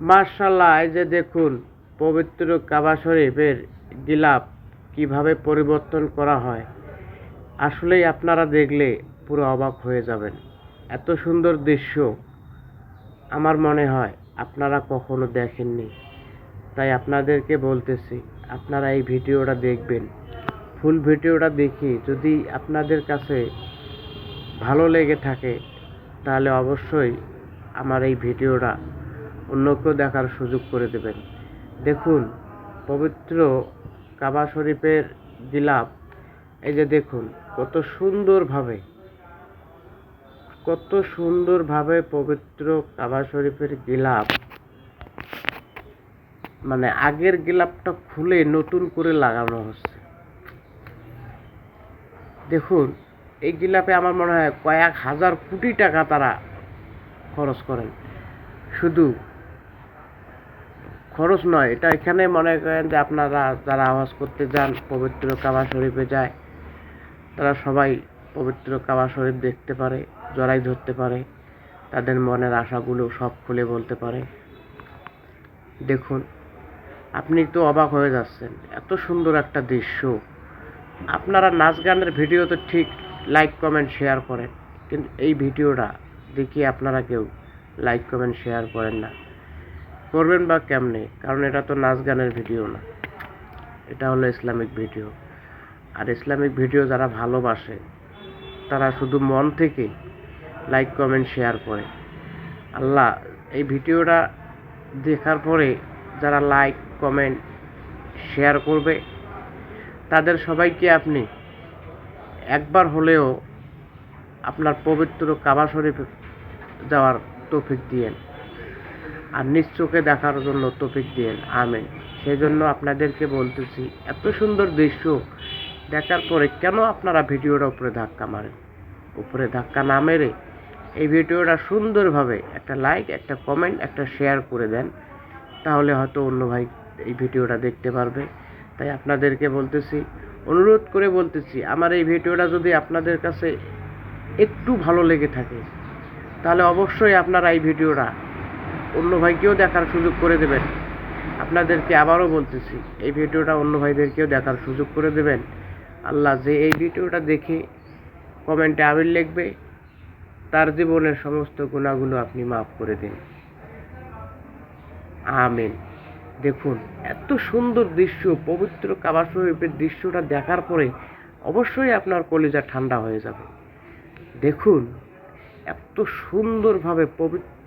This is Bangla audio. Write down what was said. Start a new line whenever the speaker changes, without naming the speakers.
মার্শাল্লাহ যে দেখুন, পবিত্র কাবা শরীফের গিলাপ কীভাবে পরিবর্তন করা হয়, আসলেই আপনারা দেখলে পুরো অবাক হয়ে যাবেন। এত সুন্দর দৃশ্য, আমার মনে হয় আপনারা কখনো দেখেননি। তাই আপনাদেরকে বলতেছি, আপনারা এই ভিডিওটা দেখবেন। ফুল ভিডিওটা দেখি যদি আপনাদের কাছে ভালো লেগে থাকে, তাহলে অবশ্যই আমার এই ভিডিওটা অন্যকেও দেখার সুযোগ করে দেবেন। দেখুন, পবিত্র কাবা শরীফের গিলাপ এই যে দেখুন, কত সুন্দরভাবে কত সুন্দরভাবে পবিত্র কাবা শরীফের গিলাপ মানে আগের গিলাপটা খুলে নতুন করে লাগানো হচ্ছে। দেখুন, এই গিলাপে আমার মনে হয় কয়েক হাজার কোটি টাকা তারা খরচ করেন। শুধু খরচ নয়। এটা এখানে মনে করেন যে আপনারা যারা আওয়াজ করতে যান, পবিত্র কাবা শরীফে যায়, তারা সবাই পবিত্র কাবা শরীফ দেখতে পারে, জড়াই ধরতে পারে, তাদের মনের আশাগুলো সব খুলে বলতে পারে। দেখুন, আপনি তো অবাক হয়ে যাচ্ছেন, এত সুন্দর একটা দৃশ্য। আপনারা নাচ গানের ভিডিও তো ঠিক লাইক কমেন্ট শেয়ার করেন, কিন্তু এই ভিডিওটা দেখি আপনারা কেউ লাইক কমেন্ট শেয়ার করেন না। করবেন বা কেমনে? কারণ এটা তো নাচ গানের ভিডিও না। এটা হলো ইসলামিক ভিডিও আর ইসলামিক ভিডিও যারা ভালোবাসে, তারা শুধু মন থেকে লাইক কমেন্ট শেয়ার করে। আল্লাহ, এই ভিডিওটা দেখার পরে যারা লাইক কমেন্ট শেয়ার করবে, তাদের সবাইকে আপনি একবার হলেও আপনার পবিত্র কাবা শরীফ যাওয়ার তৌফিক দিয়েন। আর নিজ চোখে দেখার জন্য তৌফিক দিয়েন। আমেন। সেই জন্য আপনাদেরকে বলতেছি, এত সুন্দর দৃশ্য দেখার পরে কেন আপনারা ভিডিওটা উপরে ধাক্কা মারেন? উপরে ধাক্কা না মেরে এই ভিডিওটা সুন্দরভাবে একটা লাইক একটা কমেন্ট একটা শেয়ার করে দেন। তাহলে হয়তো অন্য ভাই এই ভিডিওটা দেখতে পারবে। তাই আপনাদেরকে বলতেছি, অনুরোধ করে বলতেছি, আমার এই ভিডিওটা যদি আপনাদের কাছে একটু ভালো লেগে থাকে, তাহলে অবশ্যই আপনারা এই ভিডিওটা অন্য ভাইকেও দেখার সুযোগ করে দেবেন। আপনাদেরকে আবারও বলতেছি, এই ভিডিওটা অন্য ভাইদেরকেও দেখার সুযোগ করে দেবেন। আল্লাহ যে এই ভিডিওটা দেখে কমেন্টে আবির লিখবে, তার জীবনের সমস্ত গুণাগুলো আপনি মাফ করে দিন। আমিন। দেখুন, এত সুন্দর দৃশ্য, পবিত্র কাবা শরীফের দৃশ্যটা দেখার পরে অবশ্যই আপনার কলিজা ঠান্ডা হয়ে যাবে। দেখুন, এত সুন্দরভাবে পবিত্র